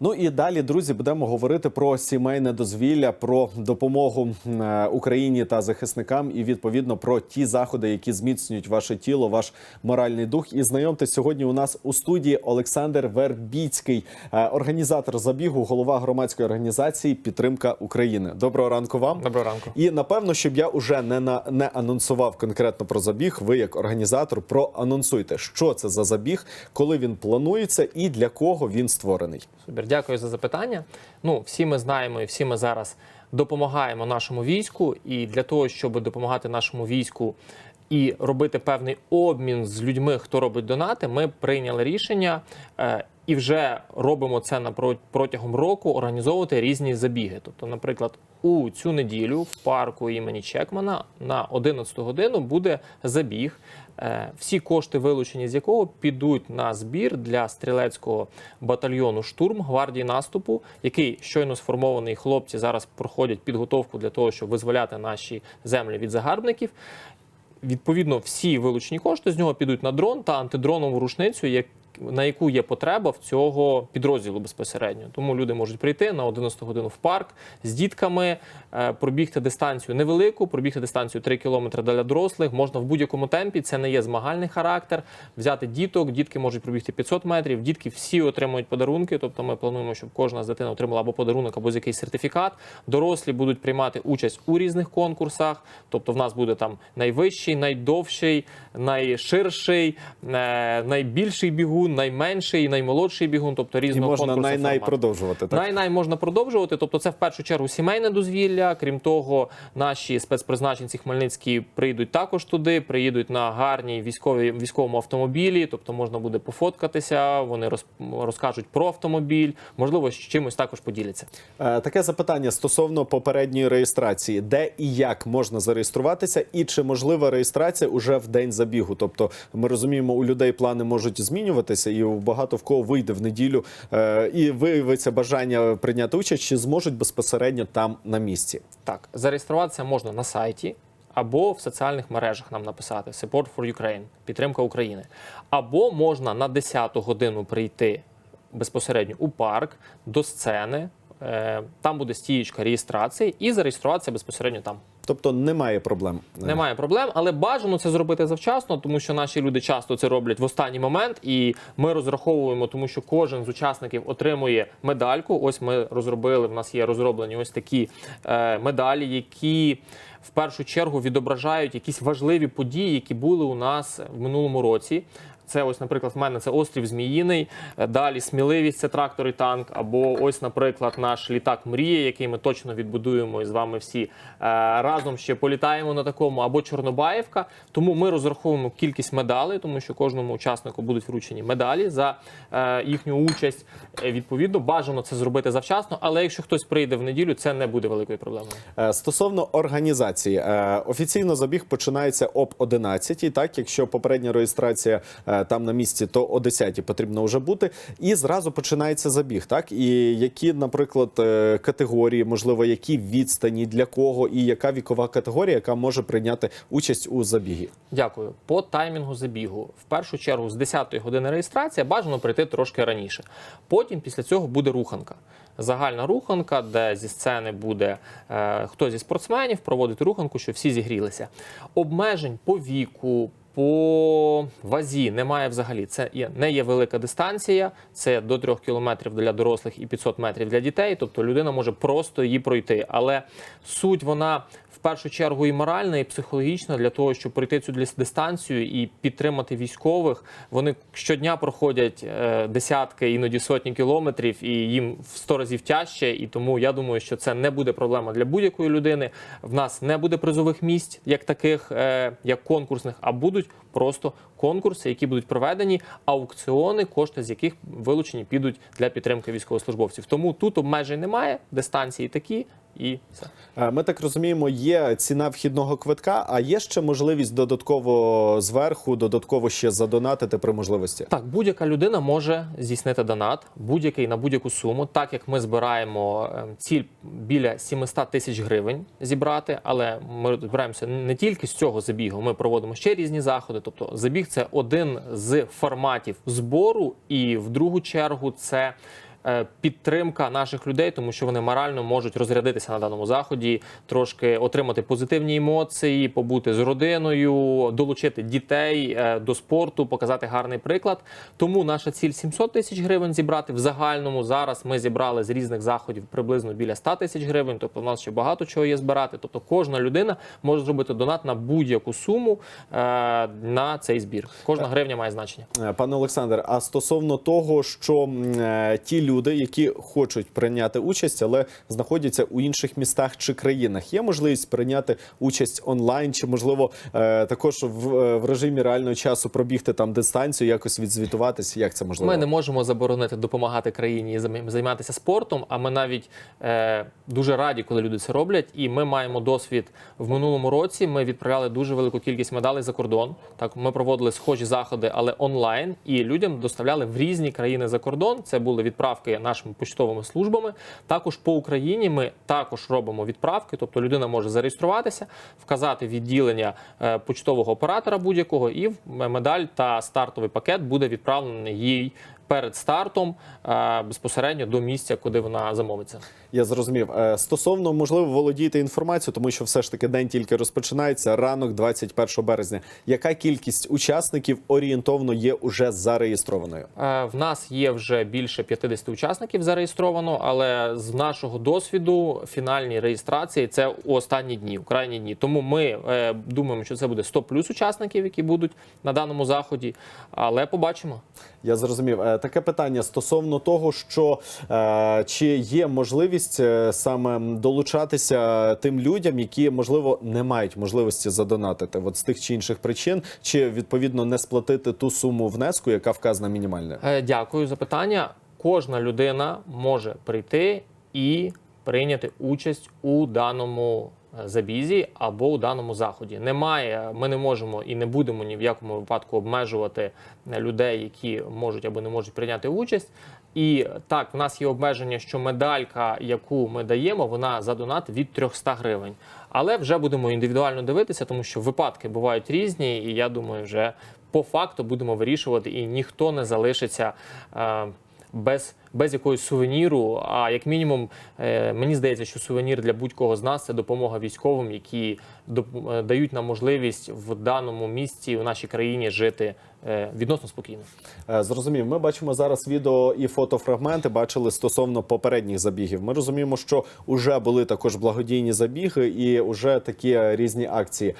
Ну і далі, друзі, будемо говорити про сімейне дозвілля, про допомогу е, Україні та захисникам, і відповідно про ті заходи, які зміцнюють ваше тіло, ваш моральний дух. І знайомтесь сьогодні. У нас у студії Олександр Вербіцький, е, організатор забігу, голова громадської організації Підтримка України. Доброго ранку вам. Доброго ранку. І напевно, щоб я уже не на не анонсував конкретно про забіг. Ви, як організатор, проанонсуйте, що це за забіг, коли він планується і для кого він створений. Дякую за запитання. Ну, всі ми знаємо і всі ми зараз допомагаємо нашому війську. І для того, щоб допомагати нашому війську і робити певний обмін з людьми, хто робить донати, ми прийняли рішення. е, І вже робимо це на протягом року організовувати різні забіги. Тобто, наприклад, у цю неділю в парку імені Чекмана на 11 годину буде забіг. Е, Всі кошти, вилучені з якого підуть на збір для стрілецького батальйону штурм гвардії наступу, який щойно сформований хлопці зараз проходять підготовку для того, щоб визволяти наші землі від загарбників. Відповідно, всі вилучені кошти з нього підуть на дрон та антидронову рушницю, як на яку є потреба в цього підрозділу безпосередньо. Тому люди можуть прийти на 11 годину в парк з дітками, е, пробігти дистанцію невелику, пробігти дистанцію 3 кілометри для дорослих. Можна в будь-якому темпі. Це не є змагальний характер. Взяти діток, дітки можуть пробігти 500 метрів. Дітки всі отримують подарунки. Тобто, ми плануємо, щоб кожна з дитин отримала або подарунок, або якийсь сертифікат. Дорослі будуть приймати участь у різних конкурсах. Тобто, в нас буде там найвищий, найдовший, найширший, е, найбільший бігун, найменший, і наймолодший бігун. Тобто І різного можна конкурсу най-най продовжувати. Так? Най-най можна продовжувати. Тобто, це в першу чергу сімейне дозвілля. Крім того, наші спецпризначенці Хмельницькі прийдуть також туди, приїдуть на гарній військовій військовому автомобілі. Тобто можна буде пофоткатися. Вони роз, розкажуть про автомобіль, можливо, з чимось також поділяться. Е, Таке запитання стосовно попередньої реєстрації: де і як можна зареєструватися, і чи можлива реєстрація уже в день забігу? Тобто, ми розуміємо, у людей плани можуть змінюватися, і багато в кого вийде в неділю е, і виявиться бажання прийняти участь, чи зможуть безпосередньо там на місці. Так, зареєструватися можна на сайті. Або в соціальних мережах нам написати Support for Ukraine, підтримка України. Або можна на 10-ту годину прийти безпосередньо у парк до сцени. Е, Там буде стієчка реєстрації і зареєструватися безпосередньо там. Тобто немає проблем. Немає проблем, але бажано це зробити завчасно, тому що наші люди часто це роблять в останній момент, і ми розраховуємо, тому що кожен з учасників отримує медальку. Ось ми розробили. В нас є розроблені ось такі е, медалі, які в першу чергу відображають якісь важливі події, які були у нас в минулому році. Це ось, наприклад, в мене це острів Зміїний. е, Далі сміливість це трактор і танк. Або ось, наприклад, наш літак Мрія, який ми точно відбудуємо і з вами всі е, разом ще політаємо на такому, або Чорнобаївка. Тому ми розраховуємо кількість медалей, тому що кожному учаснику будуть вручені медалі за е, їхню участь. Відповідно, бажано це зробити завчасно. Але якщо хтось прийде в неділю, це не буде великою проблемою. Стосовно організації, офіційно забіг починається об 11 Так, якщо попередня реєстрація там на місці, то о 10 потрібно вже бути. І зразу починається забіг. Так, і які, наприклад, е, категорії, можливо, які відстані для кого, і яка вікова категорія, яка може прийняти участь у забігі. Дякую. По таймінгу забігу. В першу чергу з 10 години реєстрація бажано прийти трошки раніше. Потім після цього буде руханка. Загальна руханка, де зі сцени буде е, хтось зі спортсменів проводити руханку, щоб всі зігрілися. Обмежень по віку. По вазі немає взагалі. Це є не є велика дистанція, це до 3 кілометрів для дорослих і 500 метрів для дітей. Тобто людина може просто її пройти. Але суть вона в першу чергу і моральна, і психологічна для того, щоб пройти цю дис- дистанцію і підтримати військових. Вони щодня проходять е, десятки, іноді сотні кілометрів, і їм в 100 разів тяжче. І тому я думаю, що це не буде проблема для будь-якої людини. В нас не буде призових місць, як таких, е, як конкурсних, а будуть просто конкурси, які будуть проведені, аукціони, кошти з яких вилучені підуть для підтримки військовослужбовців. Тому тут обмежень немає, дистанції такі. І все. Е, Ми так розуміємо, є ціна вхідного квитка, а є ще можливість додатково зверху, додатково ще задонатити при можливості. Так, будь-яка людина може здійснити донат, будь-який на будь-яку суму. Так як ми збираємо е, ціль біля 700 тисяч гривень зібрати, але ми збираємося не тільки з цього забігу. Ми проводимо ще різні заходи. Тобто, забіг це один з форматів збору, і в другу чергу це. Е, підтримка наших людей, тому що вони морально можуть розрядитися на даному заході, трошки отримати позитивні емоції, побути з родиною, долучити дітей е, до спорту, показати гарний приклад. Тому наша ціль 700 тисяч гривень зібрати в загальному. Зараз ми зібрали з різних заходів приблизно біля 100 тисяч гривень. Тобто, у нас ще багато чого є збирати. Тобто, кожна людина може зробити донат на будь-яку суму е, на цей збір. Кожна гривня має значення. Пане Олександр, а стосовно того, що ті люди, які хочуть прийняти участь, але знаходяться у інших містах чи країнах, є можливість прийняти участь онлайн, чи можливо е, також в, е, в режимі реального часу пробігти там дистанцію, якось відзвітуватися? Як це можливо? Ми не можемо заборонити допомагати країні займатися спортом. А ми навіть е, дуже раді, коли люди це роблять. І ми маємо досвід в минулому році. Ми відправляли дуже велику кількість медалей за кордон. Так, ми проводили схожі заходи, але онлайн, і людям доставляли в різні країни за кордон. Це були відправки нашими почтовими службами. Також по Україні ми також робимо відправки. Тобто людина може зареєструватися, вказати відділення е, почтового оператора будь-якого, і медаль та стартовий пакет буде відправлений їй перед стартом е, безпосередньо до місця, куди вона замовиться. Я зрозумів. Е, Стосовно можливо володієте інформацією, тому що все ж таки день тільки розпочинається. Ранок 21 березня. Яка кількість учасників орієнтовно є уже зареєстрованою? Е, В нас є вже більше 50 учасників зареєстровано, але з нашого досвіду фінальні реєстрації це у останні дні, у крайні дні. Тому ми думаємо, що це буде 100 плюс учасників, які будуть на даному заході. Але побачимо. Я зрозумів. Таке питання стосовно того, що е, чи є можливість е, саме долучатися тим людям, які можливо не мають можливості задонатити, от з тих чи інших причин, чи відповідно не сплатити ту суму внеску, яка вказана мінімальною? Е, Дякую за питання. Кожна людина може прийти і прийняти участь у даному забізі або у даному заході. Немає, ми не можемо і не будемо ні в якому випадку обмежувати е, людей, які можуть або не можуть прийняти участь. І так, в нас є обмеження, що медалька, яку ми даємо, вона за донат від 300 гривень. Але вже будемо індивідуально дивитися, тому що випадки бувають різні, і я думаю, вже по факту будемо вирішувати, і ніхто не залишиться. е, без, без якогось сувеніру. А як мінімум, е, мені здається, що сувенір для будь-кого з нас це допомога військовим, які е, дають нам можливість в даному місці у нашій країні жити е, відносно спокійно. Зрозумів. Ми бачимо зараз відео і фотофрагменти. Бачили стосовно попередніх забігів. Ми розуміємо, що вже були також благодійні забіги і вже такі різні акції.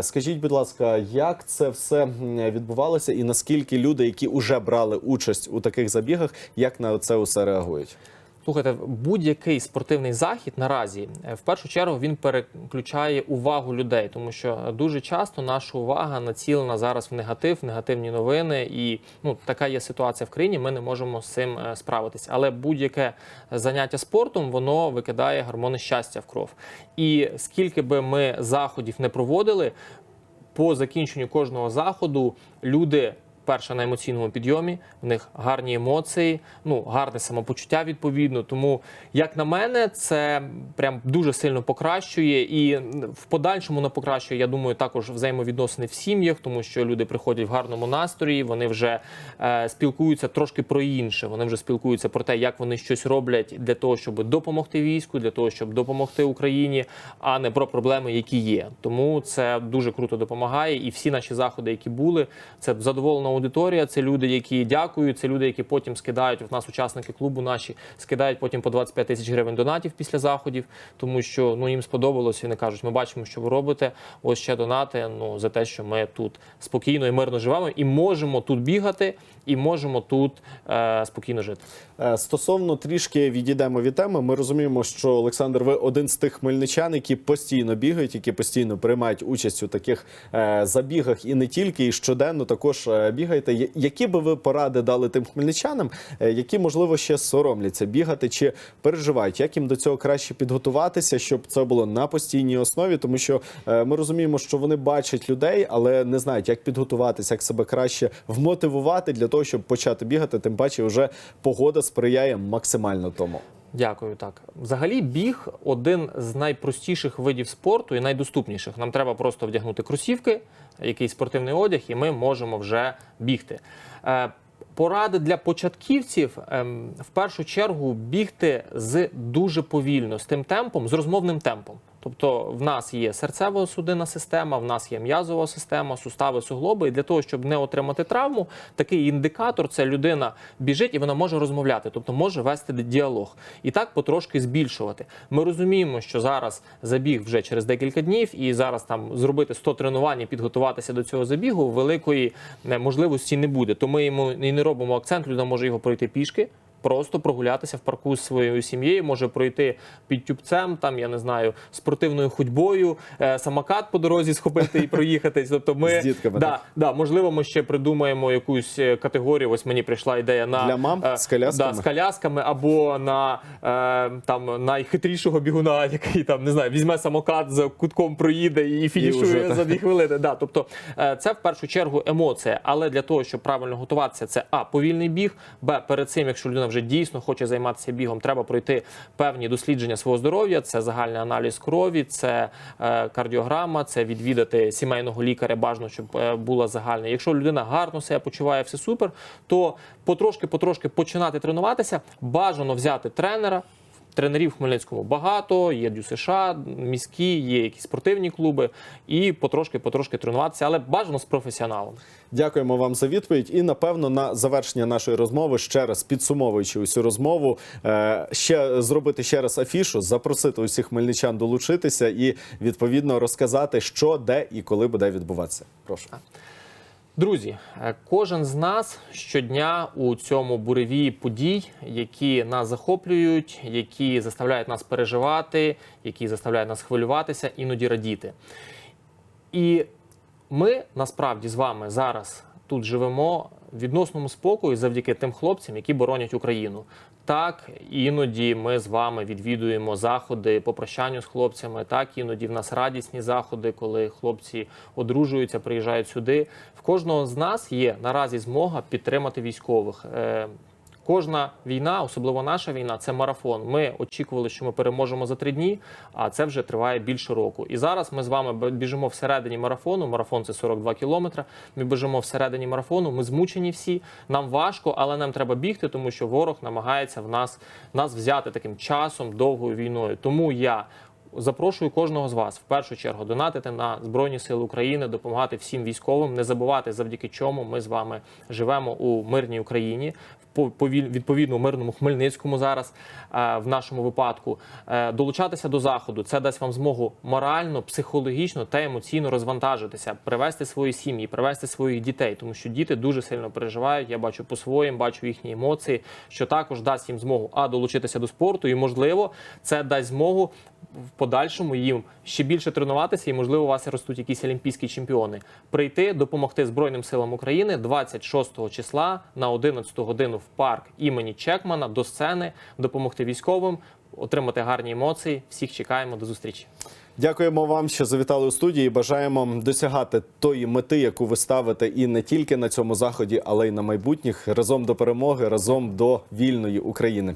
Скажіть, будь ласка, як це все відбувалося, і наскільки люди, які вже брали участь у таких забігах, як на це усе реагують? Слухайте, будь-який спортивний захід наразі е, в першу чергу він переключає увагу людей, тому що дуже часто наша увага націлена зараз в негатив, негативні новини, і ну така є ситуація в країні. Ми не можемо з цим е, справитися. Але будь-яке заняття спортом воно викидає гормони щастя в кров. І скільки би ми заходів не проводили, по закінченню кожного заходу люди. Перше на емоційному підйомі, в них гарні емоції, ну гарне самопочуття відповідно. Тому, як на мене, це прям дуже сильно покращує, і в подальшому не покращує. Я думаю, також взаємовідносини в сім'ях, тому що люди приходять в гарному настрої, вони вже е, спілкуються трошки про інше. Вони вже спілкуються про те, як вони щось роблять для того, щоб допомогти війську, для того, щоб допомогти Україні, а не про проблеми, які є. Тому це дуже круто допомагає. І всі наші заходи, які були, це задоволена аудиторія. Це люди, які дякують. Це люди, які потім скидають. У нас учасники клубу наші скидають потім по 25 тисяч гривень донатів після заходів, тому що ну їм сподобалось. і Вони кажуть, ми бачимо, що ви робите. Ось ще донати. Ну за те, що ми тут спокійно і мирно живемо, і можемо тут бігати, і можемо тут е, спокійно жити. Е, Стосовно трішки відійдемо від теми, ми розуміємо, що Олександр, ви один з тих хмельничан, які постійно бігають, які постійно приймають участь у таких е, забігах і не тільки, і щоденно також е, бігаєте. Які би ви поради дали тим хмельничанам, е, які можливо ще соромляться бігати чи переживають? Як їм до цього краще підготуватися, щоб це було на постійній основі? Тому що е, ми розуміємо, що вони бачать людей, але не знають, як підготуватися, як себе краще вмотивувати для того, щоб почати бігати. Тим паче, вже погода сприяє максимально тому. Дякую. Так, взагалі, біг один з найпростіших видів спорту і найдоступніших. Нам треба просто вдягнути кросівки, якийсь спортивний одяг, і ми можемо вже бігти. Е, Поради для початківців ем, в першу чергу бігти з дуже повільно, з тим темпом, з розмовним темпом. Тобто в нас є серцево-судинна система, в нас є м'язова система, сустави, суглоби. І для того, щоб не отримати травму, такий індикатор це людина біжить і вона може розмовляти, тобто може вести діалог. І так потрошки збільшувати. Ми розуміємо, що зараз забіг вже через декілька днів, і зараз там зробити 100 тренувань і підготуватися до цього забігу великої е, можливості не буде. То ми йому і не робимо акцент. Людина може його пройти пішки. Просто прогулятися в парку з своєю сім'єю, може пройти під тюбцем, там я не знаю, спортивною ходьбою, е, самокат по дорозі схопити і проїхатись. Тобто, ми З дітками, да, так? да, можливо, ми ще придумаємо якусь е, категорію. Ось мені прийшла ідея на Для мам е, з колясками? Да, з колясками або на е, там найхитрішого бігуна, який там не знаю, візьме самокат за кутком проїде і фінішує вже, за дві хвилини. Да, тобто е, це в першу чергу емоція. Але для того, щоб правильно готуватися, це а повільний біг. Б перед цим, якщо людина вже дійсно хоче займатися бігом, треба пройти певні дослідження свого здоров'я. Це загальний аналіз крові, це е, кардіограма, це відвідати сімейного лікаря. Бажано, щоб е, була загальна. Якщо людина гарно себе почуває, все супер, то потрошки-потрошки починати тренуватися. Бажано взяти тренера. Тренерів в Хмельницькому багато, є ДЮСШ, міські, є якісь спортивні клуби, і потрошки-потрошки тренуватися, але бажано з професіоналом. Дякуємо вам за відповідь. І напевно на завершення нашої розмови, ще раз підсумовуючи усю розмову, е, ще зробити ще раз афішу, запросити усіх хмельничан долучитися і відповідно розказати, що, де і коли буде відбуватися. Прошу. Друзі, е, кожен з нас щодня у цьому буревії подій, які нас захоплюють, які заставляють нас переживати, які заставляють нас хвилюватися, іноді радіти. І ми насправді з вами зараз тут живемо в відносному спокої завдяки тим хлопцям, які боронять Україну. Так, іноді ми з вами відвідуємо заходи по прощанню з хлопцями. Так, іноді в нас радісні заходи, коли хлопці одружуються, приїжджають сюди. В кожного з нас є наразі змога підтримати військових. Кожна війна, особливо наша війна, це марафон. Ми очікували, що ми переможемо за три дні, а це вже триває більше року. І зараз ми з вами біжимо всередині марафону. Марафон це 42 кілометри. Ми біжимо всередині марафону. Ми змучені всі. Нам важко, але нам треба бігти, тому що ворог намагається в нас нас взяти таким часом, довгою війною. Тому я. Запрошую кожного з вас в першу чергу донатити на Збройні Сили України, допомагати всім військовим, не забувати завдяки чому ми з вами живемо у мирній Україні, відповідно у мирному Хмельницькому зараз е, в нашому випадку. Е, Долучатися до заходу це дасть вам змогу морально, психологічно та емоційно розвантажитися, привести свої сім'ї, привести своїх дітей, тому що діти дуже сильно переживають. Я бачу по своїм, бачу їхні емоції, що також дасть їм змогу а долучитися до спорту, і можливо, це дасть змогу подальшому їм ще більше тренуватися, і можливо у вас ростуть якісь олімпійські чемпіони. Прийти, допомогти Збройним силам України 26 числа на 11 годину в парк імені Чекмана до сцени, допомогти військовим, отримати гарні емоції. Всіх чекаємо до зустрічі. Дякуємо вам, що завітали у студії. Бажаємо досягати тої мети, яку ви ставите, і не тільки на цьому заході, але й на майбутніх разом до перемоги, разом до вільної України.